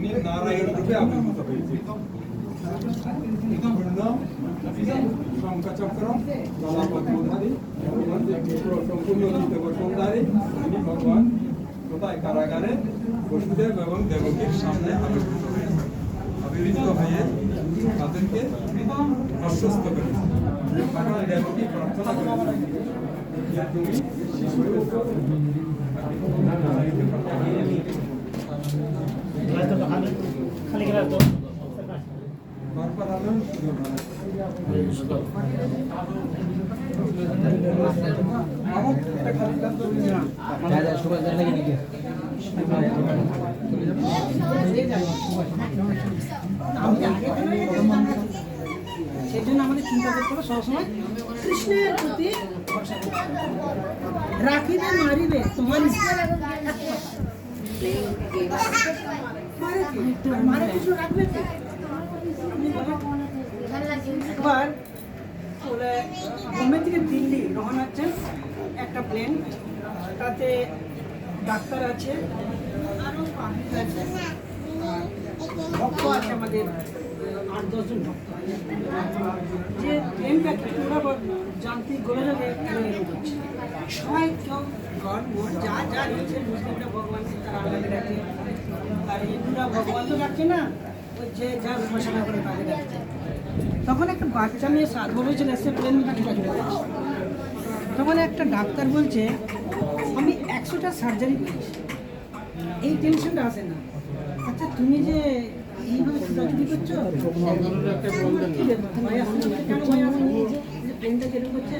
তিনি নারায়ণ রূপে আবির্ভূত হয়েছে। পূর্ণ শঙ্খচক্র গলাপদ্মধারী সম্পূর্ণ চিত্ত বসুন্ধারী, তিনি ভগবান কোথায় কারাগারে, বসুদেব এবং দেবকীর সামনে আবির্ভূত হয়েছে। আবির্ভূত হয়ে তাদেরকে আশ্বস্ত দেবকী প্রার্থনা করেছে। যে তুমি সেই জন্য আমাদের চিন্তা করতে হবে সবসময় কৃষ্ণের প্রতি। রাখিবে মারিবে তোমার বোম্বে থেকে দিল্লি, রওনা হচ্ছেন একটা প্লেন তাতে ডাক্তার আছে আরও আছে। ভক্ত আছে আমাদের আট দশজন ভক্ত যে প্লেনটা কিছুটা যান্ত্রিক গোলযোগে সবাই কেউ মোট যা যা রয়েছে, মুসলিমরা তখন একটা বাচ্চা মেয়ে সাত প্লেনটা চলে যাচ্ছে তখন একটা ডাক্তার বলছে, আমি একশোটা সার্জারি করেছি। এই টেনশনটা আসে না। আচ্ছা তুমি যে এইভাবে করছ প্লেনটা করছে